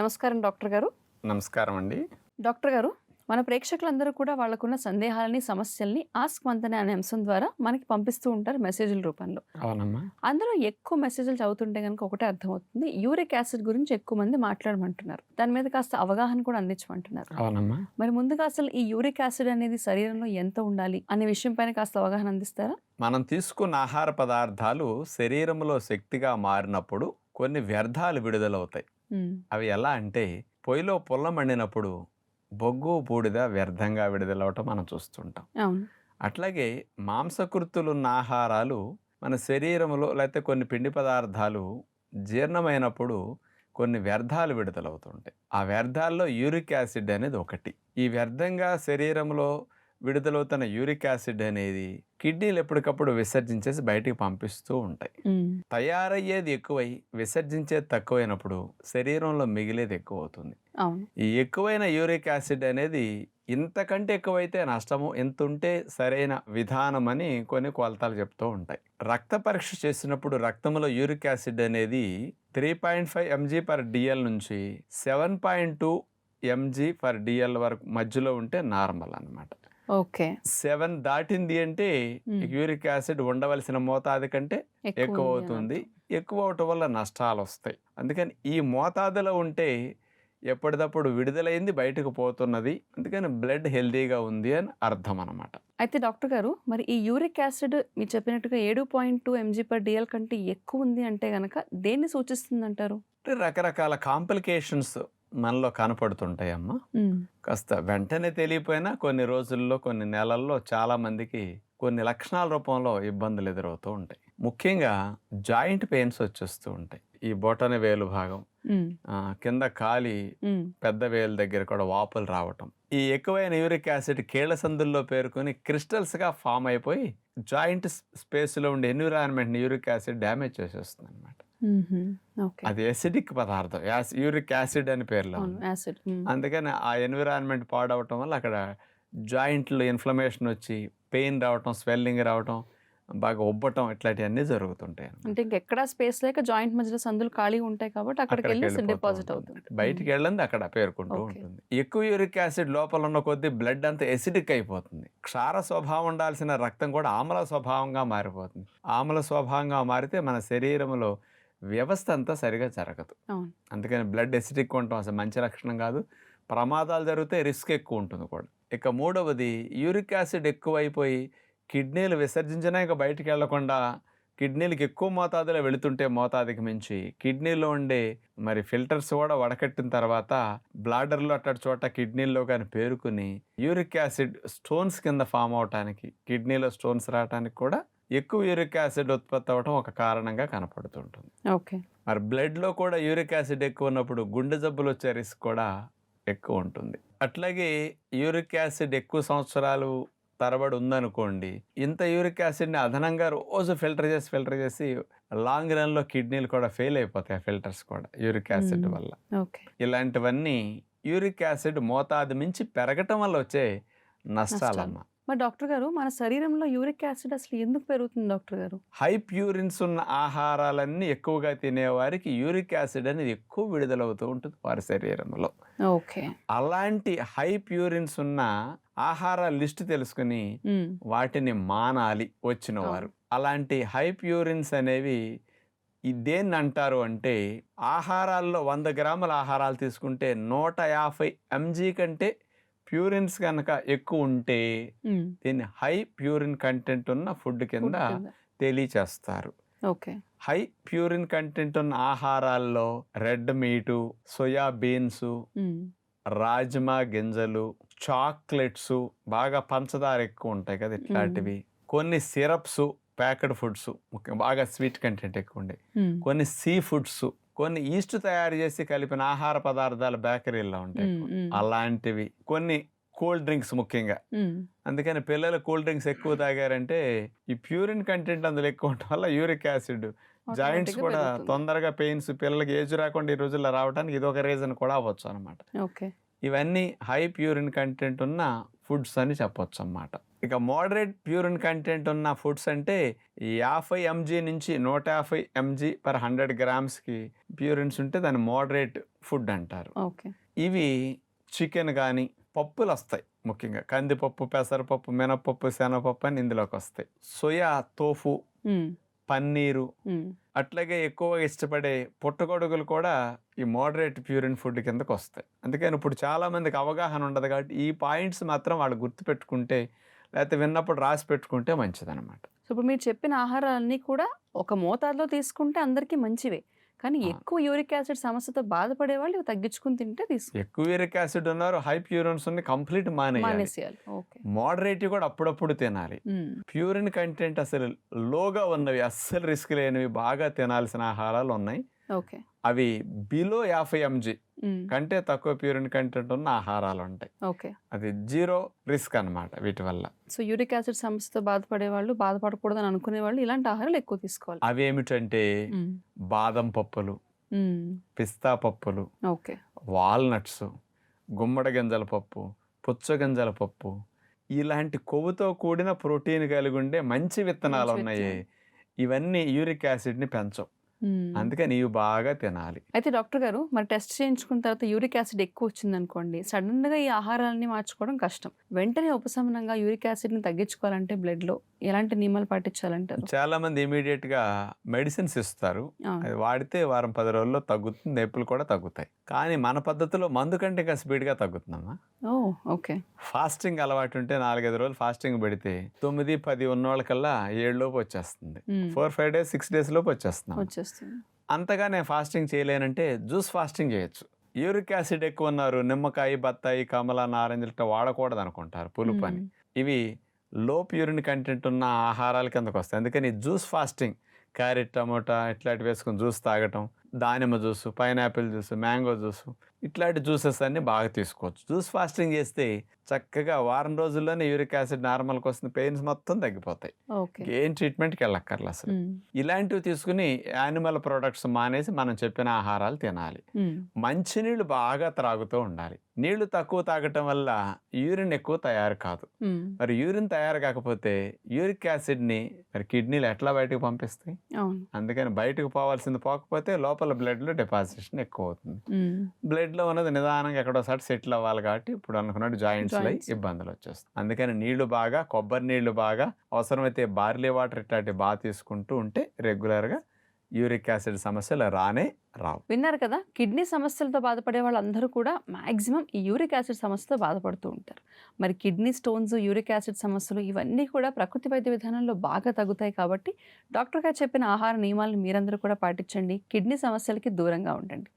నమస్కారం డాక్టర్ గారు. నమస్కారం అండి. డాక్టర్ గారు మన ప్రేక్షకులందరూ కూడా వాళ్ళకున్న సందేహాలని సమస్యల్ని ఆస్క్ మంతనే అనే అంశం ద్వారా మనకి పంపిస్తూ ఉంటారు మెసేజ్ల రూపంలో. అవునమ్మా. అందులో ఎక్కువ మెసేజ్లు చదువుతుంటే కనుక ఒకటే అర్థమవుతుంది. యూరిక్ యాసిడ్ గురించి ఎక్కువ మంది మాట్లాడమంటున్నారు. దాని మీద కాస్త అవగాహన కూడా అందించమంటున్నారు. అవునమ్మా. మరి ముందుగా అసలు ఈ యూరిక్ యాసిడ్ అనేది శరీరంలో ఎంత ఉండాలి అనే విషయం పైన కాస్త అవగాహన అందిస్తారా? మనం తీసుకున్న ఆహార పదార్థాలు శరీరంలో శక్తిగా మారినప్పుడు కొన్ని వ్యర్థాలు విడుదలవుతాయి. అవి ఎలా అంటే పొయ్యిలో పుల్ల మండినప్పుడు బొగ్గు బూడిద వ్యర్థంగా విడుదలవటం మనం చూస్తుంటాం. అట్లాగే మాంసకృతులున్న ఆహారాలు మన శరీరంలో లేకపోతే కొన్ని పిండి పదార్థాలు జీర్ణమైనప్పుడు కొన్ని వ్యర్థాలు విడుదలవుతుంటాయి. ఆ వ్యర్థాల్లో యూరిక్ యాసిడ్ అనేది ఒకటి. ఈ వ్యర్థంగా శరీరంలో విడుదలవుతున్న యూరిక్ యాసిడ్ అనేది కిడ్నీలు ఎప్పటికప్పుడు విసర్జించేసి బయటికి పంపిస్తూ ఉంటాయి. తయారయ్యేది ఎక్కువై విసర్జించేది తక్కువైనప్పుడు శరీరంలో మిగిలేది ఎక్కువ అవుతుంది ఈ ఎక్కువైన యూరిక్ యాసిడ్ అనేది ఇంతకంటే ఎక్కువైతే నష్టము ఎంత ఉంటే సరైన విధానం అని కొన్ని కొలతలు చెప్తూ ఉంటాయి. రక్త పరీక్ష చేసినప్పుడు రక్తంలో యూరిక్ యాసిడ్ అనేది three point five MG per DL నుంచి seven point two MG per DL వరకు మధ్యలో ఉంటే నార్మల్ అన్నమాట. ఓకే. సెవెన్ దాటింది అంటే. యూరిక్ యాసిడ్ ఉండవలసిన మోతాదు కంటే ఎక్కువ అవుతుంది. ఎక్కువ అవటం వల్ల నష్టాలు వస్తాయి అందుకని ఈ మోతాదులో ఉంటే ఎప్పటికప్పుడు విడుదలైంది బయటకు పోతున్నది. అందుకని బ్లడ్ హెల్దీగా ఉంది అని అర్థం అనమాట. అయితే డాక్టర్ గారు మరి ఈ యూరిక్ యాసిడ్ మీరు చెప్పినట్టుగా ఏడు point two MG per DL కంటే ఎక్కువ ఉంది అంటే గనక దేన్ని సూచిస్తుంది అంటారు రకరకాల కాంప్లికేషన్స్ మనలో కనపడుతుంటాయి అమ్మ కాస్త వెంటనే తెలియపోయినా కొన్ని రోజుల్లో కొన్ని నెలల్లో చాలా మందికి కొన్ని లక్షణాల రూపంలో ఇబ్బందులు ఎదురవుతూ ఉంటాయి. ముఖ్యంగా జాయింట్ పెయిన్స్ వచ్చేస్తూ ఉంటాయి. ఈ బొటన వేలు భాగం కింద కాలి పెద్ద వేలు దగ్గర కూడా వాపులు రావటం. ఈ ఎక్కువైన యూరిక్ యాసిడ్ కీళ్ళ సందుల్లో పేరుకొని క్రిస్టల్స్గా ఫామ్ అయిపోయి జాయింట్ స్పేస్లో ఉండే ఎన్విరాన్మెంట్ యూరిక్ యాసిడ్ డ్యామేజ్ చేసేస్తుంది అనమాట అది ఎసిడిక్ పదార్థం. యాస్ యూరిక్ యాసిడ్ అని పేర్లో. యాసిడ్. అందుకని ఆ ఎన్విరాన్మెంట్ పాడవటం వల్ల అక్కడ జాయింట్లో ఇన్ఫ్లమేషన్ వచ్చి పెయిన్ రావటం స్వెల్లింగ్ రావటం బాగా ఉబ్బటం ఇట్లాంటివన్నీ జరుగుతుంటాయి. అంటే ఇంకెక్కడా స్పేస్ లేక జాయింట్ మధ్యలో సందులు ఖాళీ ఉంటాయి కాబట్టి అక్కడికి వెళ్ళి డిపాజిట్. అవుతుంది. బయటికి వెళ్ళంది అక్కడ పేర్కొంటూ. ఉంటుంది. ఎక్కువ యూరిక్ యాసిడ్ లోపల ఉన్న కొద్దీ బ్లడ్ అంతా ఎసిడిక్ అయిపోతుంది. క్షార స్వభావం ఉండాల్సిన రక్తం కూడా ఆమ్ల స్వభావంగా మారిపోతుంది. ఆమ్ల స్వభావంగా మారితే మన శరీరంలో వ్యవస్థ అంతా సరిగా జరగదు. అందుకని బ్లడ్ ఎసిడిక్ ఉండటం అసలు మంచి లక్షణం కాదు. ప్రమాదాలు జరిగితే రిస్క్ ఎక్కువ ఉంటుంది కూడా. ఇక మూడవది యూరిక్ యాసిడ్ ఎక్కువైపోయి కిడ్నీలు విసర్జించినా ఇక బయటికి వెళ్ళకుండా కిడ్నీలకు ఎక్కువ మోతాదులో వెళుతుంటే మోతాదుకి మించి కిడ్నీలో ఉండే మరి ఫిల్టర్స్ కూడా వడకట్టిన తర్వాత బ్లాడర్లో అట్టడి చోట కిడ్నీల్లో కానీ పేరుకుని యూరిక్ యాసిడ్ స్టోన్స్ కింద ఫామ్ అవటానికి కిడ్నీలో స్టోన్స్ రావడానికి కూడా ఎక్కువ యూరిక్ యాసిడ్ ఉత్పత్తి అవడం ఒక కారణంగా కనపడుతుంటుంది. ఓకే. మరి బ్లడ్లో కూడా యూరిక్ యాసిడ్ ఎక్కువ ఉన్నప్పుడు గుండె జబ్బులు వచ్చే రిస్క్ కూడా ఎక్కువ ఉంటుంది. అట్లాగే యూరిక్ యాసిడ్ ఎక్కువ సంవత్సరాలు తరబడి ఉందనుకోండి ఇంత యూరిక్ యాసిడ్ని అదనంగా రోజు ఫిల్టర్ చేసి ఫిల్టర్ చేసి లాంగ్ రన్లో కిడ్నీలు కూడా ఫెయిల్ అయిపోతాయి ఆ ఫిల్టర్స్ కూడా యూరిక్ యాసిడ్. వల్ల. ఇలాంటివన్నీ యూరిక్ యాసిడ్ మోతాదు మించి పెరగటం వల్ల వచ్చే నష్టాలమ్మా మరి డాక్టర్ గారు మన శరీరంలో యూరిక్ యాసిడ్ అసలు ఎందుకు పెరుగుతుంది డాక్టర్ గారు? హై ప్యూరిన్స్ ఉన్న ఆహారాలన్నీ ఎక్కువగా తినేవారికి యూరిక్ యాసిడ్ అనేది ఎక్కువ విడుదలవుతూ ఉంటుంది వారి శరీరంలో. ఓకే. అలాంటి హై ప్యూరిన్స్ ఉన్న ఆహార లిస్ట్ తెలుసుకుని వాటిని మానాలి వచ్చిన వారు. అలాంటి హై ప్యూరిన్స్ అనేవి దేన్ని అంటారు అంటే ఆహారాల్లో వంద గ్రాముల ఆహారాలు తీసుకుంటే నూట యాభై ఎంజీ కంటే ప్యూరిన్స్ కనుక ఎక్కువ ఉంటే దీన్ని హై ప్యూరిన్ కంటెంట్ ఉన్న ఫుడ్ కింద తెలియచేస్తారు ఓకే. హై ప్యూరిన్ కంటెంట్ ఉన్న ఆహారాల్లో red meat soya beans rajma గింజలు చాక్లెట్స్ బాగా పంచదార ఎక్కువ ఉంటాయి కదా ఇట్లాంటివి. కొన్ని సిరప్స్ ప్యాకెడ్ ఫుడ్స్ బాగా స్వీట్ కంటెంట్ ఎక్కువ ఉండే కొన్ని సీ ఫుడ్స్ కొన్ని ఈస్ట్ తయారు చేసి కలిపిన ఆహార పదార్థాలు బేకరీల్లో ఉంటాయి. అలాంటివి కొన్ని కూల్ డ్రింక్స్ ముఖ్యంగా. అందుకని పిల్లలు కూల్ డ్రింక్స్ ఎక్కువ తాగారంటే ఈ ప్యూరిన్ కంటెంట్ అందులో ఎక్కువ ఉండటం వల్ల యూరిక్ యాసిడ్ జాయింట్స్ కూడా తొందరగా పెయిన్స్ పిల్లలకి ఏజ్ రాకుండా ఈ రోజుల్లో రావడానికి ఇది ఒక రీజన్ కూడా అవ్వచ్చు అనమాట ఓకే. ఇవన్నీ హై ప్యూరిన్ కంటెంట్ ఉన్న ఫుడ్స్ అని చెప్పొచ్చు అన్నమాట. ఇక మోడరేట్ ప్యూరిన్ కంటెంట్ ఉన్న ఫుడ్స్ అంటే యాభై ఎంజీ నుంచి నూట యాభై ఎంజీ పర్ హండ్రెడ్ గ్రామ్స్కి ప్యూరిన్స్ ఉంటే దాన్ని మోడరేట్ ఫుడ్ అంటారు. ఓకే. ఇవి చికెన్ కానీ పప్పులు వస్తాయి ముఖ్యంగా. కందిపప్పు పెసరపప్పు మినపప్పు శనగపప్పు అని ఇందులోకి వస్తాయి. సోయా తోఫు పన్నీరు అట్లాగే ఎక్కువగా ఇష్టపడే పుట్టగొడుగులు కూడా ఈ మోడరేట్ ప్యూరిన్ ఫుడ్ కిందకు వస్తాయి. అందుకని ఇప్పుడు చాలా మందికి అవగాహన ఉండదు కాబట్టి ఈ పాయింట్స్ మాత్రం వాళ్ళు గుర్తుపెట్టుకుంటే లేకపోతే విన్నప్పుడు రాసి పెట్టుకుంటే మంచిదన్నమాట. సో ఇప్పుడు మీరు చెప్పిన ఆహారాలన్నీ కూడా ఒక మోతాదులో తీసుకుంటే అందరికీ మంచివే. కానీ. ఎక్కువ యూరిక్ యాసిడ్ సమస్యతో బాధపడే వాళ్ళు తగ్గించుకుని తింటే తీసుకో ఎక్కువ యూరిక్ యాసిడ్ ఉన్నారు హై ప్యూరిన్స్ ఉన్నాయి కంప్లీట్ మానేయాలి. మోడరేట్ కూడా అప్పుడప్పుడు తినాలి. ప్యూరిన్ కంటెంట్ అసలు లోగా ఉన్నవి అస్సలు రిస్క్ లేనివి బాగా తినాల్సిన ఆహారాలు ఉన్నాయి. ఓకే. అవి బిలో యాభై ఎంజీ కంటే తక్కువ ప్యూరిన్ కంటెంట్ ఉన్న ఆహారాలు ఉంటాయి ఓకే. అది జీరో రిస్క్ అన్నమాట వీటి వల్ల. సో యూరిక్ యాసిడ్ సమస్యతో బాధపడే వాళ్ళు బాధపడకూడదని అనుకునే వాళ్ళు ఇలాంటి ఆహారాలు ఎక్కువ తీసుకోవాలి. అవి ఏమిటంటే బాదం పప్పులు పిస్తా పప్పులు ఓకే. వాల్నట్స్ గుమ్మడి గింజల పప్పు పుచ్చగింజల పప్పు ఇలాంటి కొవ్వుతో కూడిన ప్రోటీన్ కలిగి ఉండే మంచి విత్తనాలు. ఉన్నాయి. ఇవన్నీ యూరిక్ యాసిడ్ని పెంచవు. అందుకని ఇవి బాగా తినాలి. అయితే డాక్టర్ గారు మరి టెస్ట్ చేయించుకున్న తర్వాత యూరిక్ యాసిడ్ ఎక్కువ వచ్చింది అనుకోండి సడన్గా ఈ ఆహారాలని మార్చుకోవడం కష్టం. వెంటనే ఉపశమనంగా యూరిక్ యాసిడ్ని తగ్గించుకోవాలంటే బ్లడ్లో ఎలాంటి నియమాలు పాటించాలంటారు? చాలా మంది ఇమీడియట్గా మెడిసిన్స్ ఇస్తారు. అది వాడితే వారం పది రోజుల్లో తగ్గుతుంది నొప్పులు కూడా తగ్గుతాయి. కానీ మన పద్ధతిలో మందు కంటే ఇంకా స్పీడ్గా తగ్గుతుందమ్మా. ఓ ఓకే. ఫాస్టింగ్ అలవాటు ఉంటే నాలుగైదు రోజులు ఫాస్టింగ్ పెడితే తొమ్మిది పది ఉన్న వాళ్ళకల్లా ఏడు లోపు వచ్చేస్తుంది. Four five days six days లోపు వచ్చేస్తున్నాం వచ్చేస్తుంది. అంతగా నేను ఫాస్టింగ్ చేయలేనంటే జ్యూస్ ఫాస్టింగ్ చేయొచ్చు. యూరిక్ యాసిడ్ ఎక్కువ ఉన్నారు నిమ్మకాయ బత్తాయి కమల నారింజ ఇట్లా వాడకూడదు అనుకుంటారు పులుపు అని. ఇవి లో ప్యూరిన్ కంటెంట్ ఉన్న ఆహారాల కిందకు వస్తాయి. అందుకని జ్యూస్ ఫాస్టింగ్ క్యారెట్ టమోటా ఇట్లాంటివి వేసుకుని జ్యూస్ తాగటం దానిమ్మ juice pineapple juice mango juice ఇట్లాంటి జ్యూసెస్ అన్ని బాగా తీసుకోవచ్చు. జ్యూస్ ఫాస్టింగ్ చేస్తే చక్కగా వారం రోజుల్లోనే యూరిక్ యాసిడ్ నార్మల్కి వస్తుంది పెయిన్స్ మొత్తం తగ్గిపోతాయి. ఓకే. ఏం ట్రీట్మెంట్కి వెళ్ళక్కర్లే అసలు. ఇలాంటివి తీసుకుని యానిమల్ ప్రొడక్ట్స్ మానేసి మనం చెప్పిన ఆహారాలు తినాలి. మంచినీళ్ళు బాగా త్రాగుతూ ఉండాలి. నీళ్ళు తక్కువ తాగటం వల్ల యూరిన్ ఎక్కువ తయారు కాదు. మరి యూరిన్ తయారు కాకపోతే యూరిక్ యాసిడ్ని మరి కిడ్నీలు ఎట్లా బయటకు పంపిస్తాయి? అందుకని బయటకు పోవాల్సింది పోకపోతే లోపల బ్లడ్లో డిపాజిషన్ ఎక్కువ అవుతుంది. ఉమ్, బ్లడ్లో ఉన్నది నిదానంగా ఎక్కడోసారి సెటిల్ అవ్వాలి కాబట్టి ఇప్పుడు అనుకున్నట్టు జాయింట్స్లో. ఇబ్బందులు వచ్చేస్తాయి. అందుకని నీళ్ళు బాగా కొబ్బరి నీళ్ళు బాగా అవసరమైతే బార్లీ వాటర్ ఇట్లాంటివి బాగా తీసుకుంటూ ఉంటే రెగ్యులర్గా యూరిక్ యాసిడ్ సమస్యలు రానే రావు. విన్నారు కదా కిడ్నీ సమస్యలతో బాధపడే వాళ్ళందరూ కూడా మాక్సిమం ఈ యూరిక్ యాసిడ్ సమస్యతో బాధపడుతూ ఉంటారు. మరి కిడ్నీ స్టోన్స్ యూరిక్ యాసిడ్ సమస్యలు ఇవన్నీ కూడా ప్రకృతి వైద్య విధానంలో బాగా తగ్గుతాయి కాబట్టి డాక్టర్ గారు చెప్పిన ఆహార నియమాలను మీరందరూ కూడా పాటించండి. కిడ్నీ సమస్యలకి దూరంగా ఉండండి.